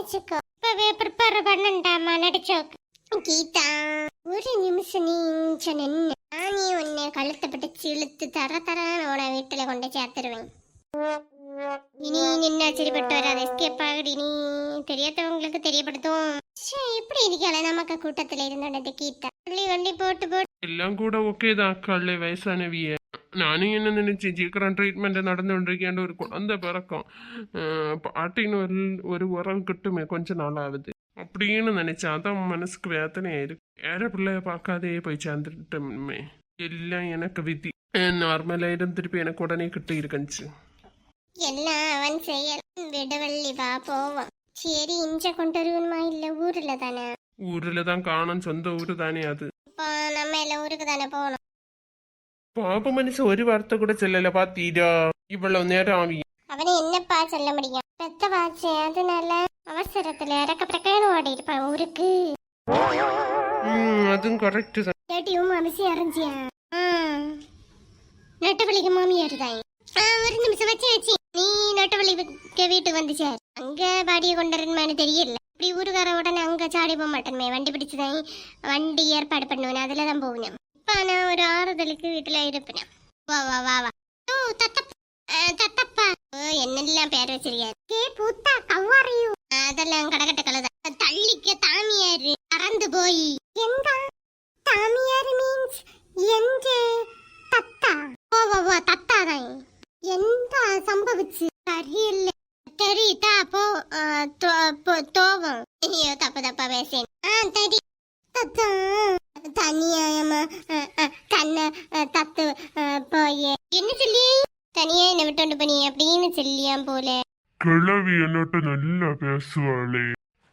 நினைச்சுக்கோ இப்பவே ப்ரிப்பேர் பண்ணண்டாமா நடிச்சோக்கு. கீதா ஒரு நிமிஷம் நீ நின்ன நானே உன்னை கழுத்தப்பட்டு சிழுத்து தர தரான உன வீட்டுல கொண்டு சேர்த்துருவேன். இனி நின்னா சரிப்பட்டு வராது. எஸ்கேப் ஆகுடி நீ தெரியாதவங்களுக்கு தெரியப்படுத்தும் எப்படி இருக்காள நமக்கு கூட்டத்துல இருந்தோட கீதா. சொல்லி போட்டு போட்டு. எல்லாம் கூட ஓகே தான் அக்காள் வயசானவிய. நானும் என்ன நினைச்சேன் சீக்கிரம் ட்ரீட்மெண்ட் நடந்துகிட்டு ஒரு குழந்தை பிறக்கும். பாட்டின்னு ஒரு ஒரு உரம் கிட்டுமே கொஞ்ச நாள் ஆகுது அப்படின்னு நினைச்சேன் அதான் மனசுக்கு வேதனையா இருக்கு வேற பிள்ளைய பார்க்காதே போய் சேர்ந்துட்டோமே. எல்லாம் எனக்கு விதி. நார்மலாயிடும் திருப்பி எனக்கு உடனே கிட்டு இருந்துச்சு. எல்லாம் அவன் செயல் விடவள்ளி வா போவான் சரி இஞ்ச கொண்டு வருவனுமா இல்ல ஊர்ல தானே? ஊர்ல தான் காணும் சொந்த ஊரு தானே அது. நம்ம எல்லா ஊருக்கு தானே போகணும்? பாப மனுஷன் ஒரு வார்த்தை கூட செல்லல பாத்தீரா இவ்வளவு நேரம் ஆவி. அவனை என்னப்பா சொல்ல முடியும்? பெத்த வாச்சே அதனால அவசரத்துல இறக்க பிரக்கான ஓடி இருப்பான் ஊருக்கு அதுவும் கரெக்ட் தான். கேட்டியும் அபிசி அறிஞ்சியா நெட்டவழிக்கு மாமியார் தான் ஒரு நிமிஷம் வச்சு வச்சு. நீ நெட்டவழிக்கு வீட்டுக்கு வந்துச்சு அங்க பாடியை கொண்டுறன்னு தெரியல. இப்படி ஊருக்கார உடனே அங்க சாடி போக மாட்டேன்மே. வண்டி பிடிச்சுதான் வண்டி ஏற்பாடு பண்ணுவேன் அதுல தான் போகணும். இப்ப ஒரு ஆறுதலுக்கு வீட்டுல இருப்பேன். வா வா வா வா. ஓ தத்தப்பா தத்தப்பா. ஓ, என்னெல்லாம் பேர் வச்சிருக்காரு கே பூத்தா கவ்வாரையும் அதெல்லாம் கடகட்ட கலதா தள்ளிக்க தாமியாரு பறந்து போய். எந்த தாமியாரு மீன்ஸ் எந்த தத்தா. ஓ வா வா தத்தா தான். எந்த சம்பவிச்சு? தெரியல தெரியுதா அப்போ தோவம். ஐயோ தப்பு தப்பா பேசேன் ஆ தெரியும் தத்தா. தனியாயமா கண்ண தத்து ஆ, போயே என்ன சொல்லி தனியா என்ன விட்டு பண்ணி அப்படின்னு சொல்லியாம் போல கிழவி என்னட்ட நல்லா பேசுவாளே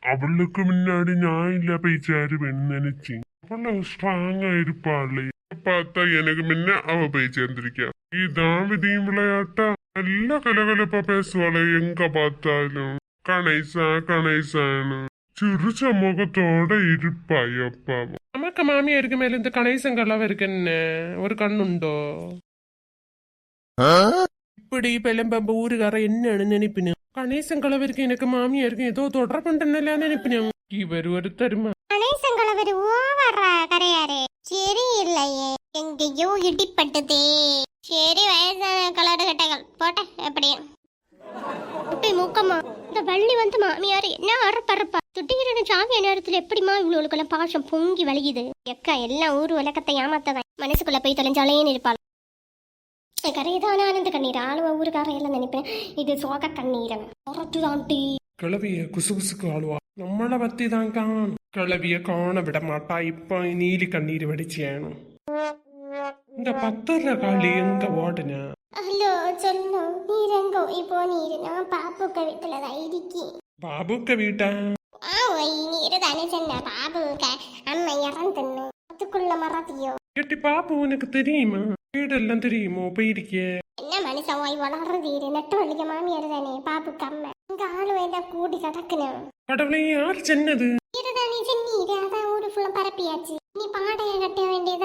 அவளுக்கு முன்னாடி நான் இல்ல போய் சேருவேன்னு நினைச்சேன் அவ்வளவு ஸ்ட்ராங்கா இருப்பாளே பார்த்தா எனக்கு முன்ன அவ போய் சேர்ந்திருக்கா இதான் விதியும் விளையாட்டா நல்ல கலகலப்பா பேசுவாளே எங்க பார்த்தாலும் கணேசா கணேசான்னு சிரிச்ச முகத்தோட இருப்பா எப்பா நமக்கு மாமியாருக்கு மேல இந்த கணேசங்களாவ இருக்கு என்ன? ஒரு கண்ணுண்டோ? இப்படி பெலம்பம்ப ஊருக்கார என்னன்னு நினைப்பினு. கணேசங்களவருக்கு எனக்கு மாமியாருக்கு ஏதோ தொடர்புண்டனல நினைப்பினு. இவர் ஒரு தருமா. கணேசங்களவர் ஓவர்றா கரையாரே? சரி இல்லையே எங்கேயோ இடிப்பட்டதே சரி வயசான கலர் கட்டைகள் போட்ட எப்படியும். இப்படி மூக்கம்மா இந்த வள்ளி வந்து மாமியார் என்ன அறப்பறப்பா? துட்டிக்கிற சாமிய நேரத்துல எப்படிமா இவ்வளவுக்கெல்லாம் பாசம் பொங்கி வலியுது எக்கா எல்லாம் ஊர் உலகத்தை ஏமாத்தவன். மனசுக்குள்ள போய் தொலைஞ்சாலேன்னு இருப்பாள். கரையதான ஆனந்த கண்ணீர்? ஆளுவ ஊருக்கார எல்லாம் நினைப்பேன். இது சோக கண்ணீர் புறத்து தாண்டி கிளவிய குசு குசுக்கு ஆளுவா? நம்மளை பத்தி தான் காணும் கிளவிய காண விட மாட்டா. இப்ப நீலி கண்ணீர் வடிச்சியானும் இந்த பத்தர காளி எங்க ஓடுன நீரெங்கோ இப்போ நீரு நான் பாப்புக்க வீட்டுல தான் இருக்கேன். பாபுக்க வீட்டா? ஆ நீரு தானே சொன்ன. பாபுக்க அம்மா இறந்துன்னு. அதுக்குள்ள மறதியோ? கேட்டி பாப்பு உனக்கு தெரியுமா? வீடெல்லாம் தெரியுமோ? போயிருக்கே என்ன மனுஷன் வாய் வளர்றது? இரு நெட்டு வலிக்க மாமியார் தானே பாப்புக்கு அம்மா. இங்க ஆளு வேண்டா கூடி கிடக்கணும் கடவுளே யார் சென்னது? நீரு தானே சொன்னீரு அதான் ஊரு ஃபுல்லா பரப்பியாச்சு. நீ பாடைய கட்ட அவியலுக்கு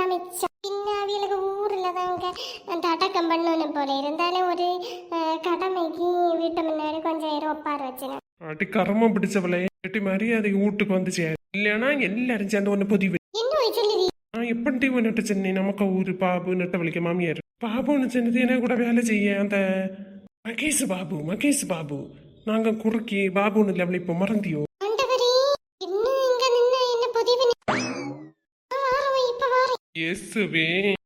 அடக்கம் பண்ணணும் போல இருந்தாலும் ஒரு கடமைக்கு வீட்டு முன்னாடி கொஞ்சம் நேரம் ஒப்பார வச்சுனேன் அடி கரமம் பிடிச்சவளே. கேட்டி மரியாதை வீட்டுக்கு வந்து சேர் இல்லைன்னா எல்லாரும் சேர்ந்து சொல்லுறீ நான் எப்படி உன்னிட்ட சென்னை? நமக்கு ஊரு பாபு நெட்டவழிக்க மாமியார். பாபுன்னு சொன்னது என்ன கூட வேலை செய்ய? அந்த மகேஷ் பாபு மகேஷ் பாபு. நாங்க குறுக்கி பாபுன்னு லெவல் இப்போ மறந்தியோ? ஆண்டவரே